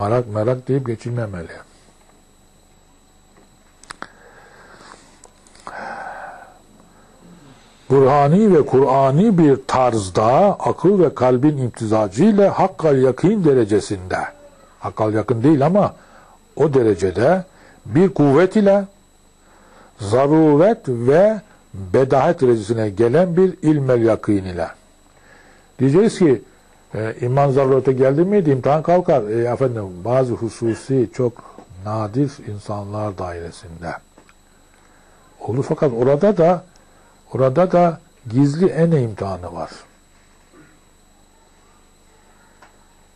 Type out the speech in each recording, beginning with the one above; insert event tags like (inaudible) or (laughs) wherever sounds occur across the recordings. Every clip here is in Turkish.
Merak merak deyip geçilmemeli. Burhani ve Kur'ani bir tarzda akıl ve kalbin imtizacıyla hakkal yakın derecesinde hakkal yakın değil ama o derecede bir kuvvet ile zaruret ve bedahet derecesine gelen bir ilmel yakın ile. Diyeceğiz ki e, iman zarurete geldi miydi imtihan kalkar. E, efendim bazı hususi çok nadir insanlar dairesinde. Olur fakat orada da orada da gizli en imtihanı var.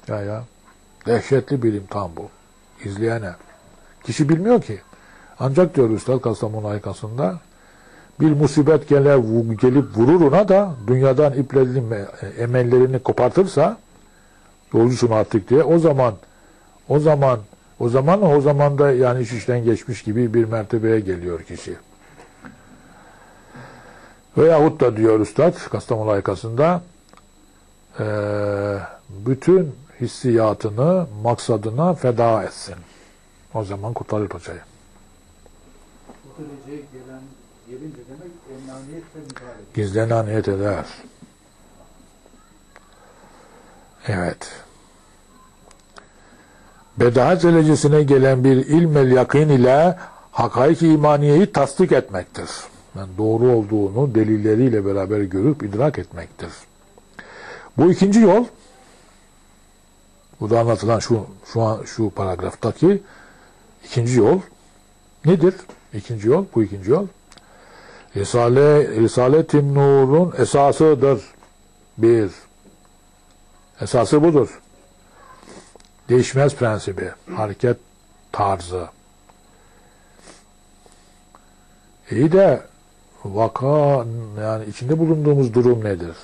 Ya ya dehşetli bir imtihan bu. İzleyene. Kişi bilmiyor ki. Ancak diyor Üstad Kastamonu Aykası'nda bir musibet gele, gelip vurur ona da dünyadan iplerini, emellerini kopartırsa yolcusunu attık diye o zaman o zaman o zaman o zaman da yani iş işten geçmiş gibi bir mertebeye geliyor kişi. Veyahut da diyor Üstad Kastamonu Aykası'nda bütün hissiyatını maksadına feda etsin. O zaman kurtarır paçayı. Bu gelen gelince demek emnaniyet ve müdahale. Gizlenen niyet eder. Evet. Bedahat derecesine gelen bir ilmel yakın ile hakaik imaniyeyi tasdik etmektir. Yani doğru olduğunu delilleriyle beraber görüp idrak etmektir. Bu ikinci yol, bu da anlatılan şu şu an şu paragraftaki ikinci yol nedir? İkinci yol, bu ikinci yol. Risale, Risale-i Nur'un esasıdır. Bir. Esası budur. Değişmez prensibi. Hareket tarzı. İyi de vaka yani içinde bulunduğumuz durum nedir?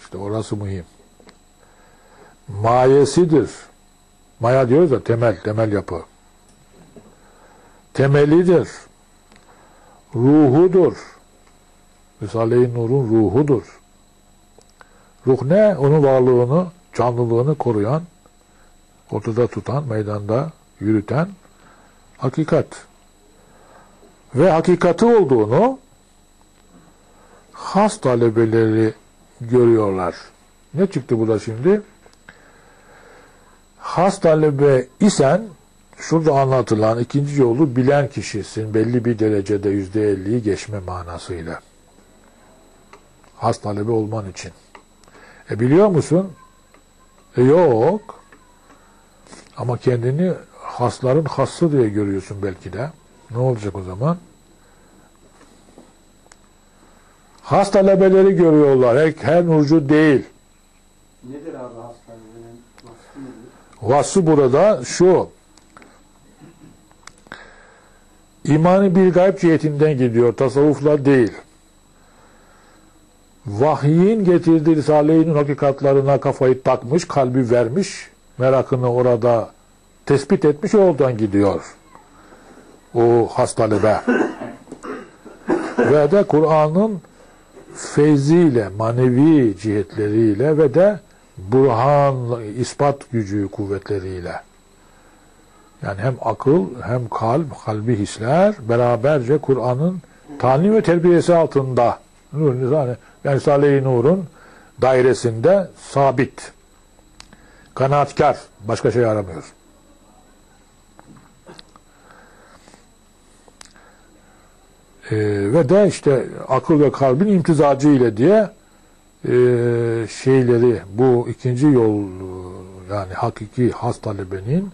İşte orası mühim. Mayesidir. Maya diyoruz da temel, temel yapı. Temelidir ruhudur. Risale-i Nur'un ruhudur. Ruh ne? Onun varlığını, canlılığını koruyan, ortada tutan, meydanda yürüten hakikat. Ve hakikati olduğunu has talebeleri görüyorlar. Ne çıktı burada şimdi? Has talebe isen şurada anlatılan ikinci yolu bilen kişisin belli bir derecede yüzde elliyi geçme manasıyla. Has talebe olman için. E biliyor musun? E yok. Ama kendini hasların hası diye görüyorsun belki de. Ne olacak o zaman? Has talebeleri görüyorlar. Her, her nurcu değil. Nedir abi vasfı nedir? Vasfı burada şu. İmanı bir gayb cihetinden gidiyor. Tasavvufla değil. Vahyin getirdiği Risale-i hakikatlarına kafayı takmış, kalbi vermiş, merakını orada tespit etmiş, oradan gidiyor. O hastalebe. ve de Kur'an'ın feyziyle, manevi cihetleriyle ve de burhan, ispat gücü kuvvetleriyle. Yani hem akıl hem kalp, kalbi hisler beraberce Kur'an'ın talim ve terbiyesi altında yani Risale-i Nur'un dairesinde sabit. Kanaatkar. Başka şey aramıyor. Ee, ve de işte akıl ve kalbin imtizacı ile diye e, şeyleri bu ikinci yol yani hakiki has talebenin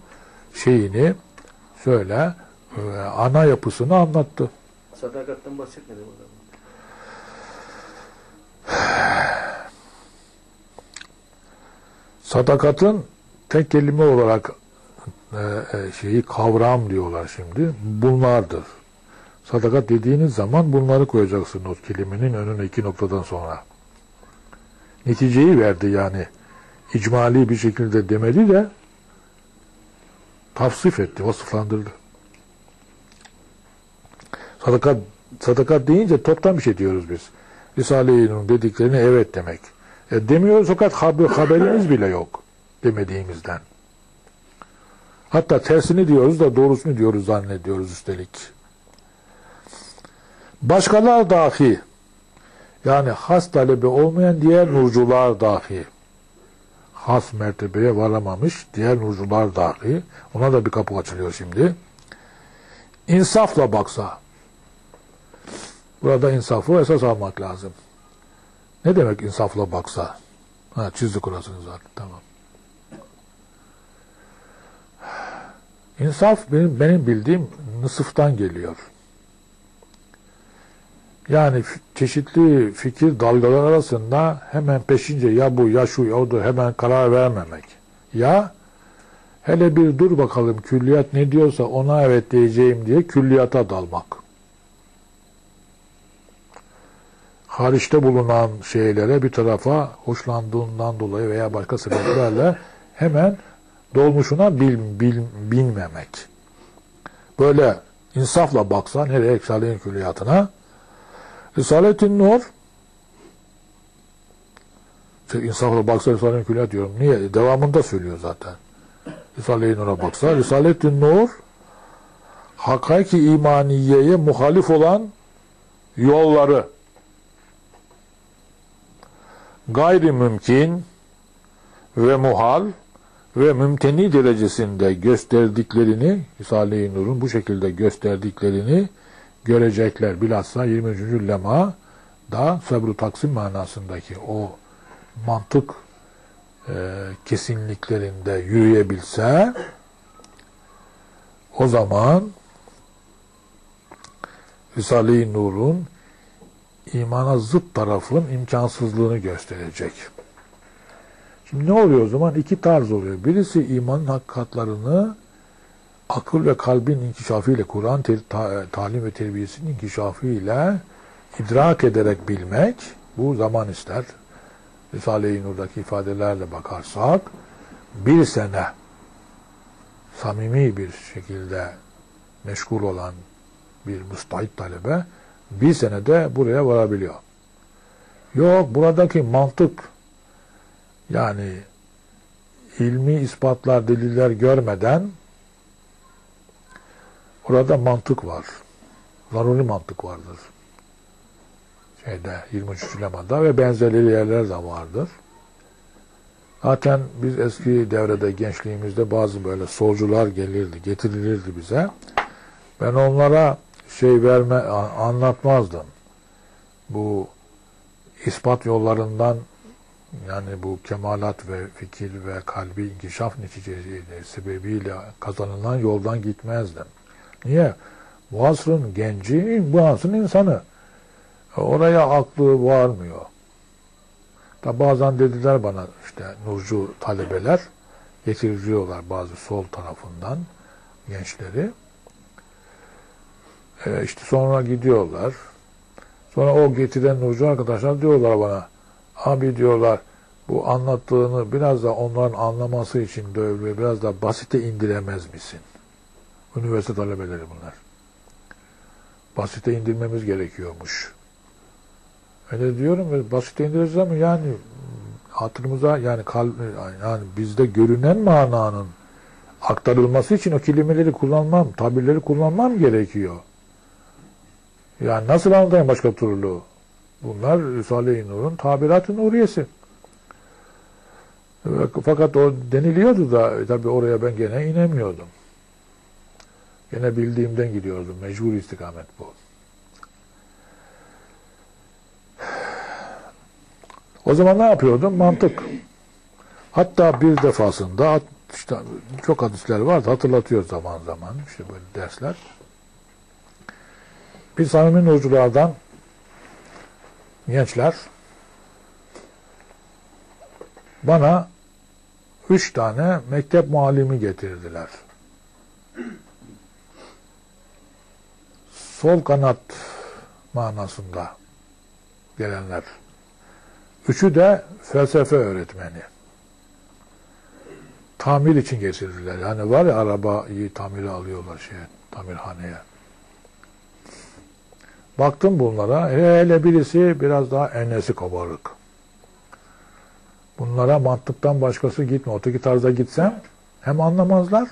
şeyini söyle e, ana yapısını anlattı. Sadakatten bahsetmedi burada. Sadakatın tek kelime olarak e, e, şeyi kavram diyorlar şimdi. Bunlardır. Sadakat dediğiniz zaman bunları koyacaksın o kelimenin önüne iki noktadan sonra. Neticeyi verdi yani. İcmali bir şekilde demedi de tavsif etti, vasıflandırdı. Sadakat, sadakat deyince toptan bir şey diyoruz biz. Risale-i Nur'un dediklerine evet demek. E demiyoruz fakat haber, haberimiz bile yok demediğimizden. Hatta tersini diyoruz da doğrusunu diyoruz zannediyoruz üstelik. Başkalar dahi yani has talebi olmayan diğer nurcular dahi has mertebeye varamamış diğer nurcular dahi ona da bir kapı açılıyor şimdi. İnsafla baksa burada insafı esas almak lazım. Ne demek insafla baksa? Ha, çizdik orasını zaten tamam. İnsaf benim, benim bildiğim nısıftan geliyor. Yani çeşitli fikir dalgalar arasında hemen peşince ya bu ya şu ya o da hemen karar vermemek. Ya hele bir dur bakalım külliyat ne diyorsa ona evet diyeceğim diye külliyata dalmak. Hariçte bulunan şeylere bir tarafa hoşlandığından dolayı veya başka sebeplerle hemen dolmuşuna bil, bil, bilmemek. Böyle insafla baksa nereye Risale-i Külliyatına Risalet-i Nur insafla baksa Risale-i Külliyat diyorum. Niye? Devamında söylüyor zaten. Risale-i Nur'a baksa Risalet-i Nur hakaiki imaniyeye muhalif olan yolları gayri mümkün ve muhal ve mümteni derecesinde gösterdiklerini Risale-i Nur'un bu şekilde gösterdiklerini görecekler. Bilhassa 23. lema da sabru taksim manasındaki o mantık e, kesinliklerinde yürüyebilse o zaman Risale-i Nur'un imana zıt tarafın imkansızlığını gösterecek. Şimdi ne oluyor o zaman? İki tarz oluyor. Birisi imanın hakikatlarını akıl ve kalbin inkişafıyla, Kur'an ta- talim ve terbiyesinin inkişafıyla idrak ederek bilmek, bu zaman ister. Risale-i Nur'daki ifadelerle bakarsak, bir sene samimi bir şekilde meşgul olan bir müstahit talebe, bir senede buraya varabiliyor. Yok, buradaki mantık, yani ilmi ispatlar, deliller görmeden orada mantık var. Zaruri mantık vardır. Şeyde 23. lemada ve benzerleri yerler de vardır. Zaten biz eski devrede gençliğimizde bazı böyle solcular gelirdi, getirilirdi bize. Ben onlara şey verme anlatmazdım. Bu ispat yollarından yani bu kemalat ve fikir ve kalbi inkişaf neticesi sebebiyle kazanılan yoldan gitmezdim. Niye? Bu asrın genci, bu asrın insanı. Oraya aklı varmıyor. Da bazen dediler bana işte nurcu talebeler getiriyorlar bazı sol tarafından gençleri. E işte sonra gidiyorlar. Sonra o getiren nurcu arkadaşlar diyorlar bana abi diyorlar bu anlattığını biraz da onların anlaması için böyle biraz da basite indiremez misin? Üniversite talebeleri bunlar. Basite indirmemiz gerekiyormuş. Öyle diyorum basite indiririz ama yani hatırımıza yani kal, yani bizde görünen mananın aktarılması için o kelimeleri kullanmam, tabirleri kullanmam gerekiyor. Yani nasıl anlatayım başka türlü? Bunlar Risale-i Nur'un tabirat-ı Fakat o deniliyordu da tabii oraya ben gene inemiyordum. Gene bildiğimden gidiyordum. Mecbur istikamet bu. O zaman ne yapıyordum? Mantık. Hatta bir defasında işte çok hadisler vardı hatırlatıyor zaman zaman işte böyle dersler. Bir samimi nurculardan gençler bana üç tane mektep muallimi getirdiler. Sol kanat manasında gelenler. Üçü de felsefe öğretmeni. Tamir için getirdiler. Yani var ya arabayı tamire alıyorlar şeye, tamirhaneye. Baktım bunlara. Hele birisi biraz daha enesi kabarık. Bunlara mantıktan başkası gitme. Öteki tarzda gitsem hem anlamazlar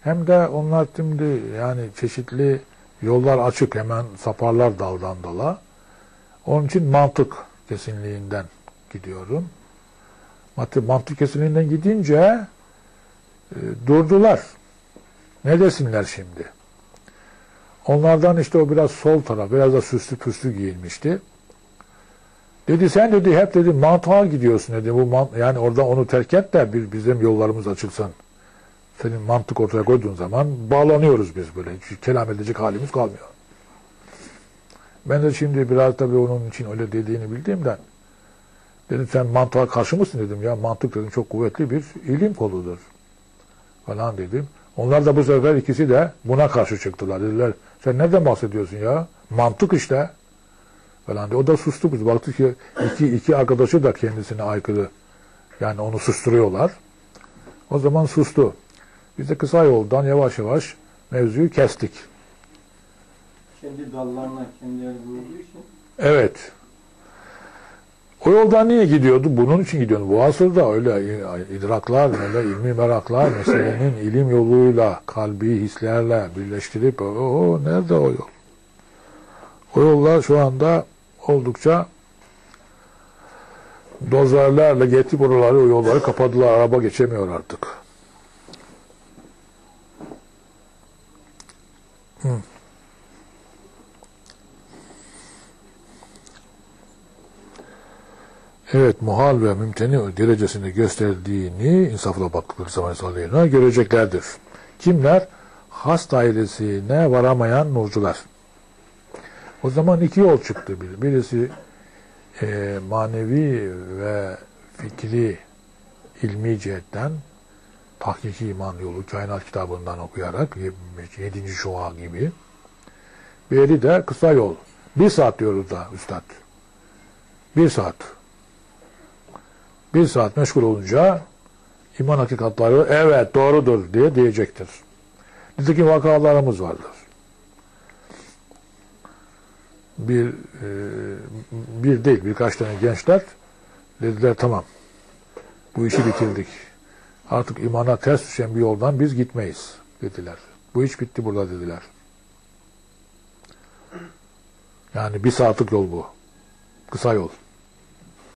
Hem de onlar şimdi yani çeşitli yollar açık hemen saparlar daldan dala. Onun için mantık kesinliğinden gidiyorum. Mantık kesinliğinden gidince e, durdular. Ne desinler şimdi? Onlardan işte o biraz sol taraf, biraz da süslü püslü giyinmişti. Dedi sen dedi hep dedi mantığa gidiyorsun dedi. Bu man- yani orada onu terk et de bir bizim yollarımız açılsın. Senin mantık ortaya koyduğun zaman bağlanıyoruz biz böyle. Hiç kelam edecek halimiz kalmıyor. Ben de şimdi biraz tabii onun için öyle dediğini bildiğimden dedim sen mantığa karşı mısın dedim ya mantık dedim çok kuvvetli bir ilim koludur falan dedim. Onlar da bu sefer ikisi de buna karşı çıktılar. Dediler sen nereden bahsediyorsun ya? Mantık işte. Falan diye. O da sustu biz. Baktık ki iki, iki arkadaşı da kendisine aykırı. Yani onu susturuyorlar. O zaman sustu. Biz de kısa yoldan yavaş yavaş mevzuyu kestik. Kendi dallarına kendileri vurduğu için Evet. O yoldan niye gidiyordu? Bunun için gidiyordu. Bu asırda öyle idraklar, öyle ilmi meraklar, (laughs) meselenin ilim yoluyla, kalbi hislerle birleştirip o, nerede o yol? O yollar şu anda oldukça dozerlerle getirip oraları, o yolları kapadılar. Araba geçemiyor artık. Evet, muhal ve mümteni derecesinde gösterdiğini insafla baktıkları zaman sallayına göreceklerdir. Kimler? Has dairesine varamayan nurcular. O zaman iki yol çıktı. Bir- Birisi e, manevi ve fikri ilmi cihetten tahkiki iman yolu kainat kitabından okuyarak ye- yedinci şua gibi. Biri de kısa yol. Bir saat diyoruz da üstad. Bir saat bir saat meşgul olunca iman hakikatları evet doğrudur diye diyecektir. Nitekim vakalarımız vardır. Bir, e, bir değil birkaç tane gençler dediler tamam bu işi bitirdik. Artık imana ters düşen bir yoldan biz gitmeyiz dediler. Bu iş bitti burada dediler. Yani bir saatlik yol bu. Kısa yol.